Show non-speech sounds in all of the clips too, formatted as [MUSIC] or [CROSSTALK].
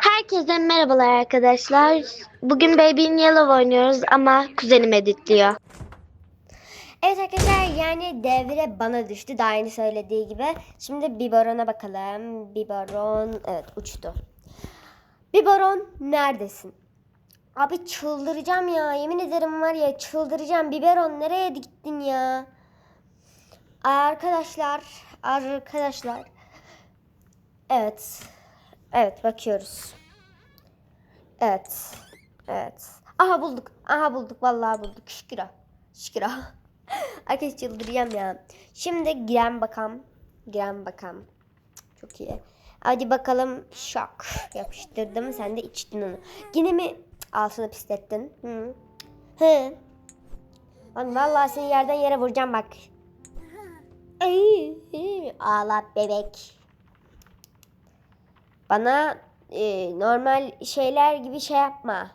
Herkese merhabalar arkadaşlar. Bugün Baby in Yellow oynuyoruz ama kuzenim editliyor. Evet arkadaşlar yani devre bana düştü daha yeni söylediği gibi. Şimdi biberona bakalım. Biberon evet uçtu. Biberon neredesin? Abi çıldıracağım ya. Yemin ederim var ya çıldıracağım. Biberon nereye gittin ya? Arkadaşlar, arkadaşlar. Evet. Evet bakıyoruz. Evet. Evet. Aha bulduk. Aha bulduk. Vallahi bulduk. Şükür. Şükür. Arkadaş [LAUGHS] çıldıracağım ya. Şimdi giren bakalım. Giren bakalım. Cık, Çok iyi. Hadi bakalım şok. Yapıştırdım. Sen de içtin onu. Yine mi altına pislettin? Hı. Hı. Lan vallahi seni yerden yere vuracağım bak. Ay, Ağla bebek. Bana e, normal şeyler gibi şey yapma.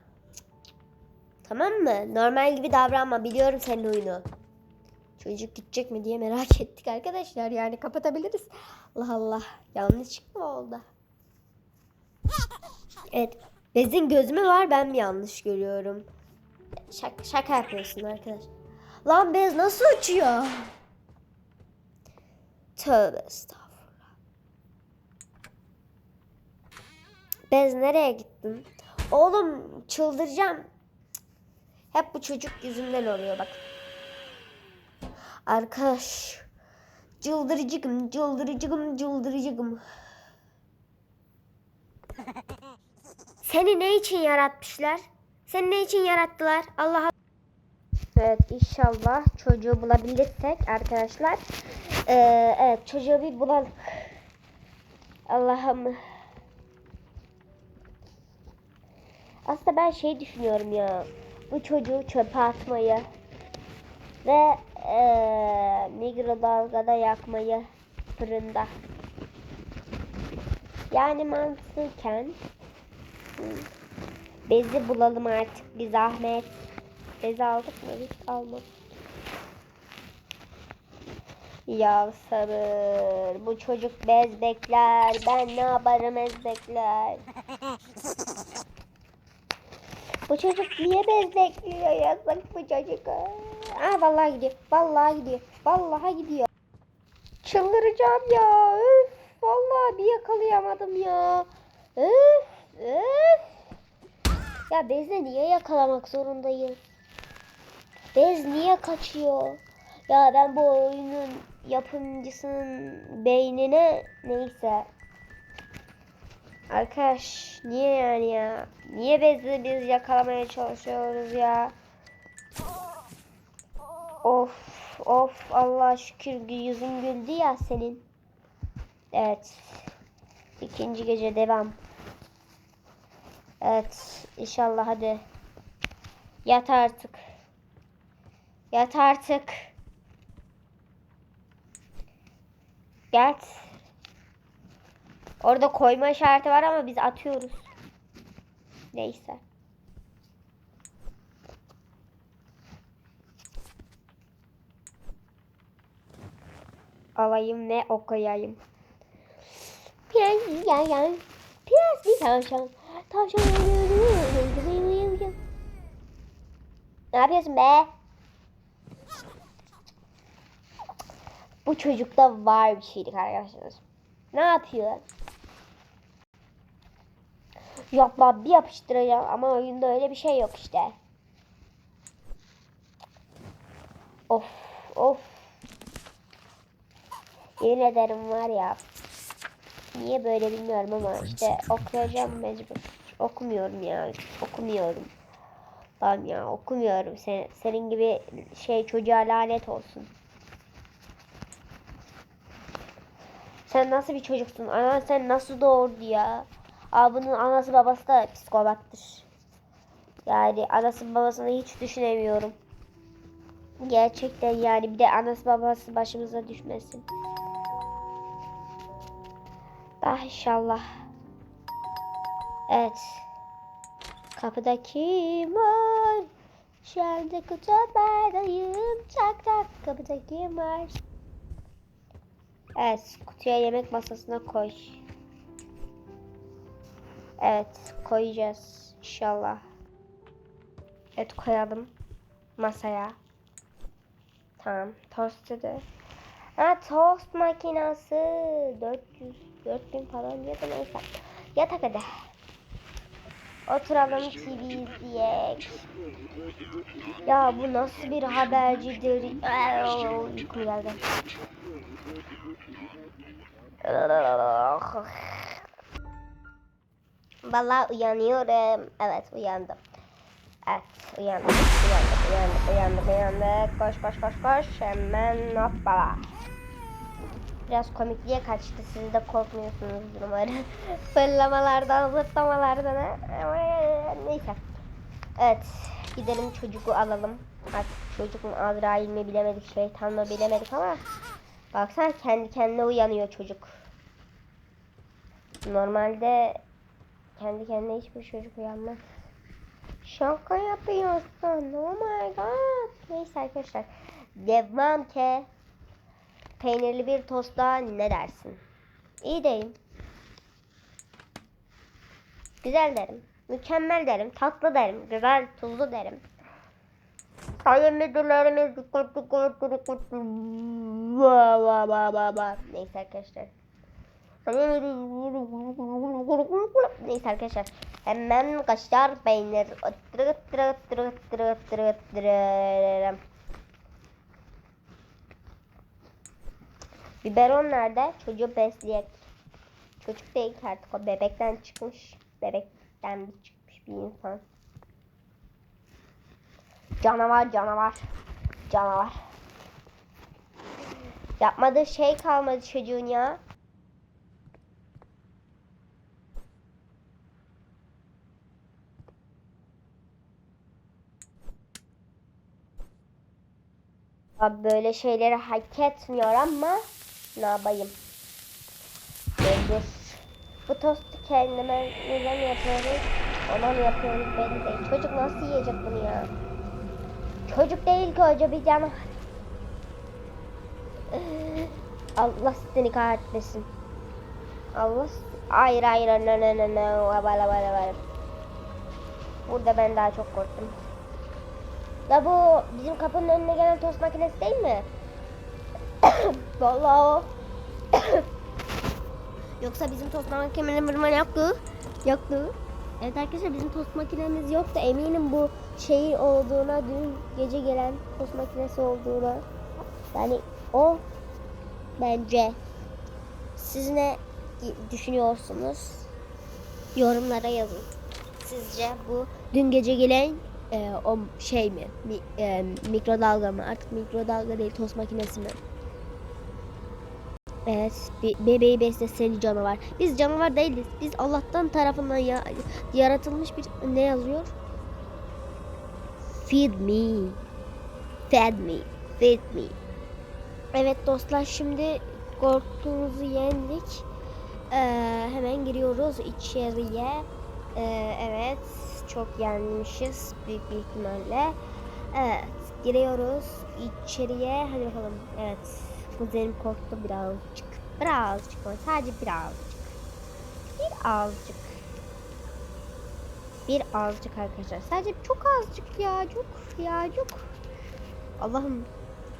Tamam mı? Normal gibi davranma. Biliyorum senin oyunu. Çocuk gidecek mi diye merak ettik arkadaşlar. Yani kapatabiliriz. Allah Allah. Yanlış mı oldu? Evet. Bezin gözü mü var ben mi yanlış görüyorum? Şaka, şaka yapıyorsun arkadaş. Lan bez nasıl uçuyor? Tövbe estağfurullah. Bez nereye gittin? Oğlum çıldıracağım. Hep bu çocuk yüzünden oluyor bak. Arkadaş. Çıldırıcıkım, çıldırıcıkım, çıldırıcıkım. Seni ne için yaratmışlar? Seni ne için yarattılar? Allah Evet inşallah çocuğu bulabilirsek arkadaşlar. Ee, evet çocuğu bir bulalım. Allah'ım. Aslında ben şey düşünüyorum ya. Bu çocuğu çöpe atmayı ve eee mikrodalgada yakmayı fırında. Yani mantıken bezi bulalım artık bir zahmet. Bezi aldık mı? Hiç almadık. Ya sabır. Bu çocuk bez bekler. Ben ne yaparım bez bekler. [LAUGHS] Bu çocuk niye bez bekliyor yazık bu çocuk. Aa vallahi gidiyor. Vallahi gidiyor. Vallahi gidiyor. Çıldıracağım ya. Üf. Vallahi bir yakalayamadım ya. Üf. Ya bezle niye yakalamak zorundayız? Bez niye kaçıyor? Ya ben bu oyunun yapımcısının beynine neyse. Arkadaş niye yani ya? Niye bezi biz yakalamaya çalışıyoruz ya? Of of Allah şükür yüzün güldü ya senin. Evet. İkinci gece devam. Evet inşallah hadi. Yat artık. Yat artık. Yat. Orada koyma işareti var ama biz atıyoruz. Neyse. Alayım ne okuyayım. Biraz yiyeceğim. Biraz bir tavşan. Tavşan. Ne yapıyorsun be? Bu çocukta var bir şeylik arkadaşlar. Ne yapıyor? Yapma bir yapıştıracağım ama oyunda öyle bir şey yok işte. Of of. Yemin ederim var ya. Niye böyle bilmiyorum ama işte okuyacağım mecbur. Okumuyorum ya. Okumuyorum. Lan ya okumuyorum. Sen, senin gibi şey çocuğa lanet olsun. Sen nasıl bir çocuksun? Anan sen nasıl doğurdu ya? Aa bunun anası babası da psikopattır. Yani anası babasını hiç düşünemiyorum. Gerçekten yani bir de anası babası başımıza düşmesin. Ah inşallah. Evet. Kapıda kim var? Şu anda kutuplardayım. Çak çak kapıda kim var? Evet kutuya yemek masasına koy. Evet koyacağız inşallah. Evet koyalım masaya. Tamam tostu da. Ha tost makinası 400 4000 falan ya da neyse. Yatak hadi. Oturalım TV izleyek. Ya bu nasıl bir habercidir? Aa, Uykum geldi. Vallahi uyanıyorum. Evet uyandım. Evet uyandık uyandık uyandık uyandık uyandık. Koş koş koş koş. Hemen hoppala. Biraz komikliğe kaçtı. Siz de korkmuyorsunuz umarım. [LAUGHS] Fırlamalardan, zıplamalardan. Ama Neyse. Evet. Gidelim çocuğu alalım. Artık çocuk mu Azrail mi bilemedik. Şeytan mı bilemedik ama. Baksana kendi kendine uyanıyor çocuk. Normalde kendi kendine hiçbir çocuk uyanmaz. Şaka yapıyorsun. Oh my god. Neyse arkadaşlar. Devam ki. Peynirli bir tosta ne dersin? İyi deyim. Güzel derim. Mükemmel derim. Tatlı derim. Güzel, tuzlu derim. Sayın müdürlerimiz. Neyse arkadaşlar. Neyse arkadaşlar. Hemen kaşar peynir. Biberon nerede? Çocuğu besleyek. Çocuk değil ki artık o bebekten çıkmış. Bebekten bir çıkmış bir insan. Canavar canavar. Canavar. Yapmadığı şey kalmadı çocuğun ya. Abi böyle şeyleri hak etmiyor ama ne yapayım? Dur. Bu tostu kendime neden yapıyoruz? Ona mı yapıyoruz belli değil. Çocuk nasıl yiyecek bunu ya? Çocuk değil ki hoca bir canavar. Allah seni kahretmesin. Allah hayır hayır no no no no Abala, abala. Burada ben daha çok korktum. La bu bizim kapının önüne gelen tost makinesi değil mi? [COUGHS] Vallahi o. [COUGHS] Yoksa bizim tost makinemiz mi yoktu? Yoktu. Evet arkadaşlar bizim tost makinemiz yoktu. Eminim bu şeyin olduğuna, dün gece gelen tost makinesi olduğuna. Yani o bence siz ne düşünüyorsunuz? Yorumlara yazın. Sizce bu dün gece gelen e, o şey mi? Mi, e, mikrodalga mı? Artık mikrodalga değil tost makinesi mi? Evet, bir bebeği besleseni canavar. Biz canavar değiliz. Biz Allah'tan tarafından ya, yaratılmış bir ne yazıyor? Feed me. Fed me. Feed me. Evet dostlar şimdi korktuğumuzu yendik. Ee, hemen giriyoruz içeriye. Ee, evet çok yenmişiz büyük bir ihtimalle. Evet giriyoruz içeriye. Hadi bakalım. Evet kuzenim korktu birazcık. Birazcık ama sadece birazcık. Bir azıcık arkadaşlar. Sadece çok azıcık ya. Çok ya çok. Allah'ım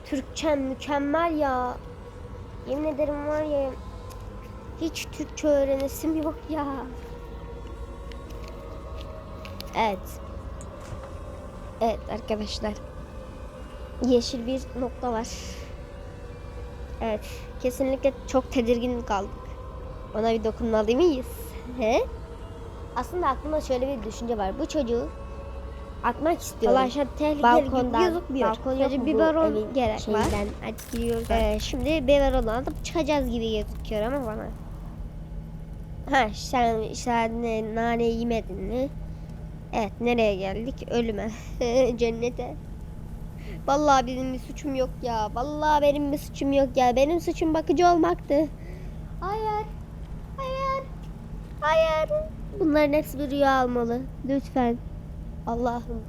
Türkçem mükemmel ya. Yemin ederim var ya hiç Türkçe öğrenesim yok ya. Evet. Evet arkadaşlar. Yeşil bir nokta var. Evet. Kesinlikle çok tedirgin kaldık. Ona bir dokunmalı mıyız? He? Aslında aklımda şöyle bir düşünce var. Bu çocuğu atmak istiyorum. Valla aşağı tehlikeli Balkondan, gözükmüyor. balkon yok Sadece biberon gerek var. şeyinden? Hadi giriyoruz. Ee, şimdi biberonu alıp çıkacağız gibi gözüküyor ama bana. Ha sen, sen ne- nane yemedin mi? Evet nereye geldik? Ölüme. [LAUGHS] Cennete. Vallahi benim bir suçum yok ya. Vallahi benim bir suçum yok ya. Benim suçum bakıcı olmaktı. Hayır. Hayır. Hayır. Bunların hepsi bir rüya almalı. Lütfen. Allah'ım.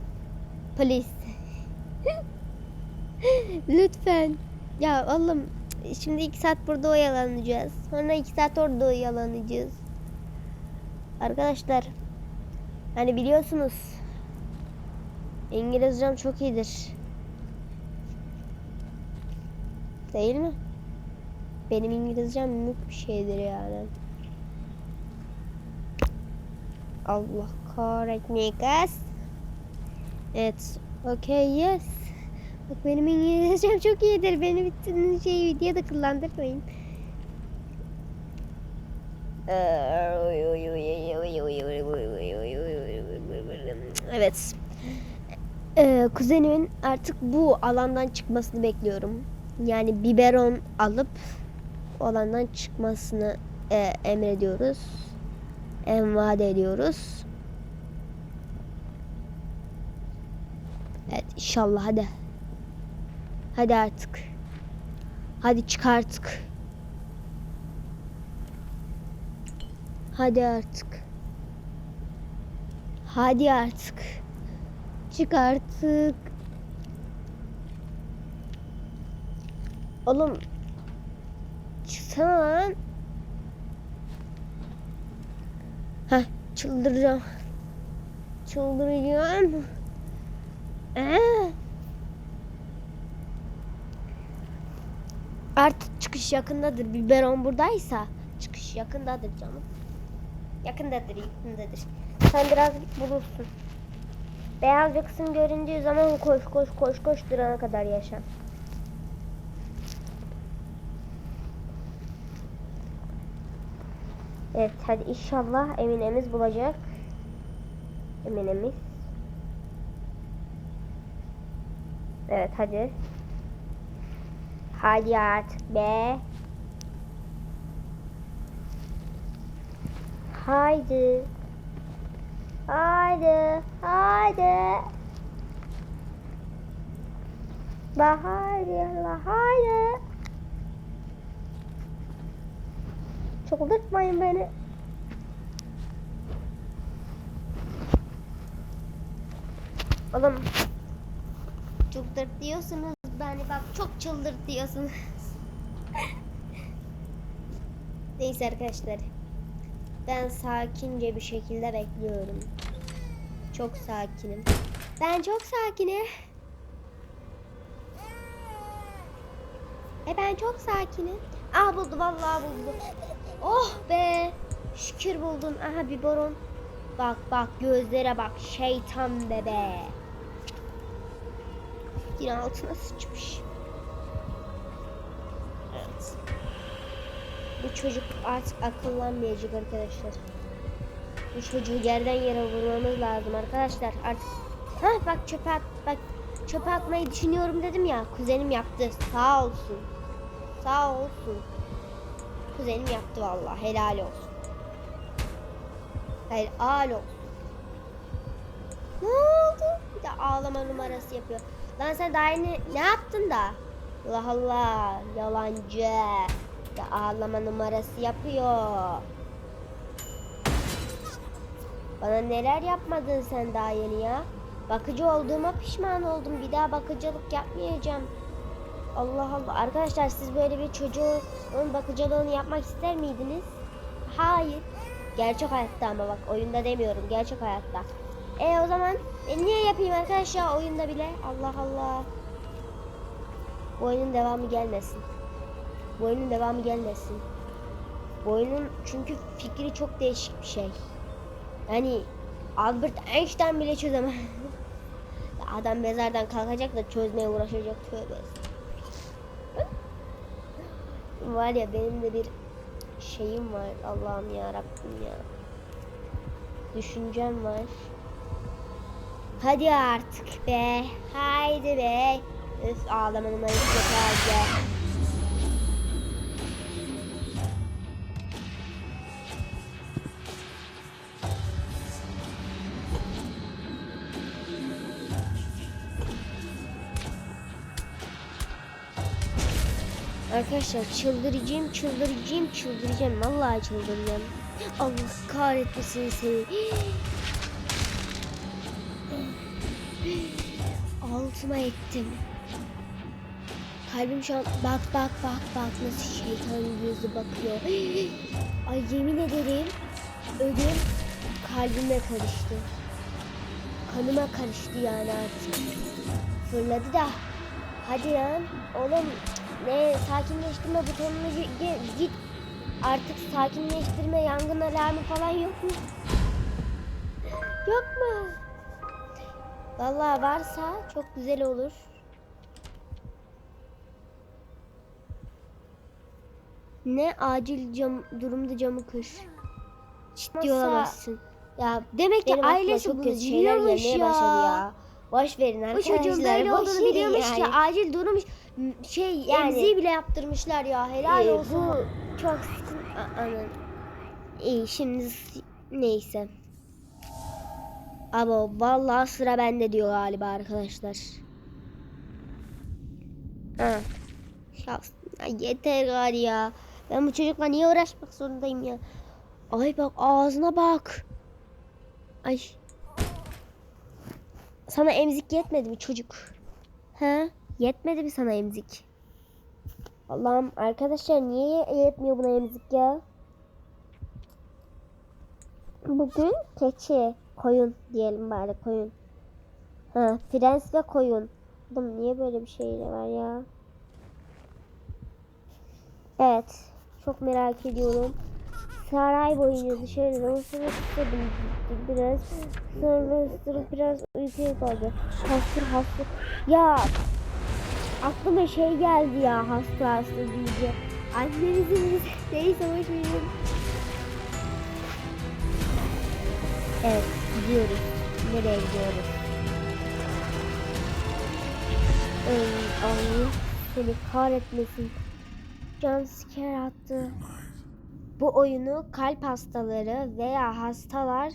Please. [LAUGHS] Lütfen. Ya oğlum şimdi iki saat burada oyalanacağız. Sonra iki saat orada oyalanacağız. Arkadaşlar hani biliyorsunuz İngilizcem çok iyidir. Değil mi? Benim İngilizcem mük bir şeydir yani. Allah kahretmeyi kız. Evet. Okay yes. Bak benim İngilizcem çok iyidir. Beni bütün şey videoda kullandırmayın. Evet. Ee, kuzenimin artık bu alandan çıkmasını bekliyorum. Yani biberon alıp o alandan çıkmasını e, emrediyoruz. Envade ediyoruz. Evet inşallah hadi. Hadi artık. Hadi çık artık. Hadi artık. Hadi artık. Çık artık. Oğlum. Çıksana lan. Heh çıldıracağım. Çıldıracağım. Ee? Artık çıkış yakındadır. Biberon buradaysa çıkış yakındadır canım. Yakındadır, yakındadır. Sen biraz bulursun. Beyaz bir kısım göründüğü zaman koş koş koş koş durana kadar yaşa. Evet hadi inşallah Emine'miz bulacak. Emine'miz. Evet hadi. Hadi artık be. Haydi. Haydi. Haydi. Haydi. La haydi. Çıldırtmayın beni. Oğlum Çıldırt diyorsunuz beni bak çok çıldırt diyorsunuz. [LAUGHS] Neyse arkadaşlar. Ben sakince bir şekilde bekliyorum. Çok sakinim. Ben çok sakinim. E ben çok sakinim. Aa buldu vallahi buldu. Oh be. Şükür buldun. Aha bir boron. Bak bak gözlere bak. Şeytan bebe. Yine altına sıçmış. Evet. Bu çocuk artık akıllanmayacak arkadaşlar. Bu çocuğu yerden yere vurmamız lazım arkadaşlar. Artık ha bak çöpe at bak çöpe atmayı düşünüyorum dedim ya. Kuzenim yaptı. Sağ olsun. Sağ olsun. Kuzenim yaptı vallahi. Helal olsun. Helal olsun. Ne oldu? Bir de ağlama numarası yapıyor. Lan sen daha yeni ne yaptın da? Allah Allah yalancı. Ya ağlama numarası yapıyor. Bana neler yapmadın sen daha yeni ya? Bakıcı olduğuma pişman oldum. Bir daha bakıcılık yapmayacağım. Allah Allah. Arkadaşlar siz böyle bir çocuğun bakıcılığını yapmak ister miydiniz? Hayır. Gerçek hayatta ama bak oyunda demiyorum. Gerçek hayatta. E o zaman e, niye yapayım arkadaşlar oyunda bile? Allah Allah. Bu oyunun devamı gelmesin. Bu oyunun devamı gelmesin. Bu oyunun çünkü fikri çok değişik bir şey. Yani Albert Einstein bile çözemez. [LAUGHS] Adam mezardan kalkacak da çözmeye uğraşacak tövbe. Var ya benim de bir şeyim var Allah'ım ya Rabbim ya. Düşüncem var. Hadi artık be. Haydi be. Üf ağlamanın ayıp yeter Arkadaşlar çıldıracağım, çıldıracağım, çıldıracağım. Vallahi çıldıracağım. Allah kahretmesin seni. altıma ettim. Kalbim şu an bak bak bak bak nasıl şeytan gözü bakıyor. Ay yemin ederim ödüm kalbime karıştı. Kanıma karıştı yani artık. Fırladı da. Hadi lan oğlum ne sakinleştirme butonuna gi- gi- git. Artık sakinleştirme yangın alarmı falan yok mu? Yok mu? Vallahi varsa çok güzel olur. Ne acil cam, durumda camı kır. Ciddi olamazsın. Ya demek ki Benim ailesi çok bunu biliyormuş ya. ya. Boş verin Bu arkadaşlar. çocuğun böyle olduğunu biliyormuş yani. ya. Acil durum m- şey Yani- emziği bile yaptırmışlar ya. Helal Ee, olsun. bu çok. Aman. İyi şimdi neyse. Ama vallahi sıra bende diyor galiba arkadaşlar. Ha. Ya yeter gari ya. Ben bu çocukla niye uğraşmak zorundayım ya? Ay bak ağzına bak. Ay. Sana emzik yetmedi mi çocuk? Ha? Yetmedi mi sana emzik? Allah'ım arkadaşlar niye yetmiyor buna emzik ya? Bugün keçi, koyun diyelim bari koyun. Ha, prens ve koyun. Oğlum niye böyle bir şey var ya? Evet, çok merak ediyorum. Saray boyunca dışarıdan ısırıp istedim biraz. Sonra biraz uykuya kaldı. Hastır hastır. Ya aklıma şey geldi ya hasta hasta deyince. Annenizin hoş verin. Evet gidiyoruz. Nereye gidiyoruz? Ey Allah seni kahretmesin. Can scare attı. Bu oyunu kalp hastaları veya hastalar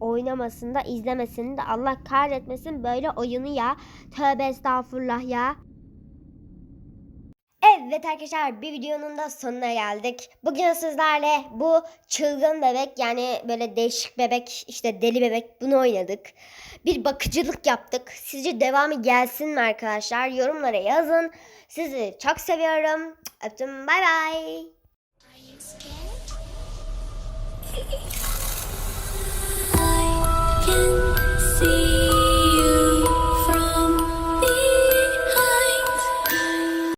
oynamasında izlemesini de Allah kahretmesin böyle oyunu ya. Tövbe estağfurullah ya. Evet arkadaşlar bir videonun da sonuna geldik. Bugün sizlerle bu çılgın bebek yani böyle değişik bebek işte deli bebek bunu oynadık. Bir bakıcılık yaptık. Sizce devamı gelsin mi arkadaşlar? Yorumlara yazın. Sizi çok seviyorum. Öptüm bay bay. I can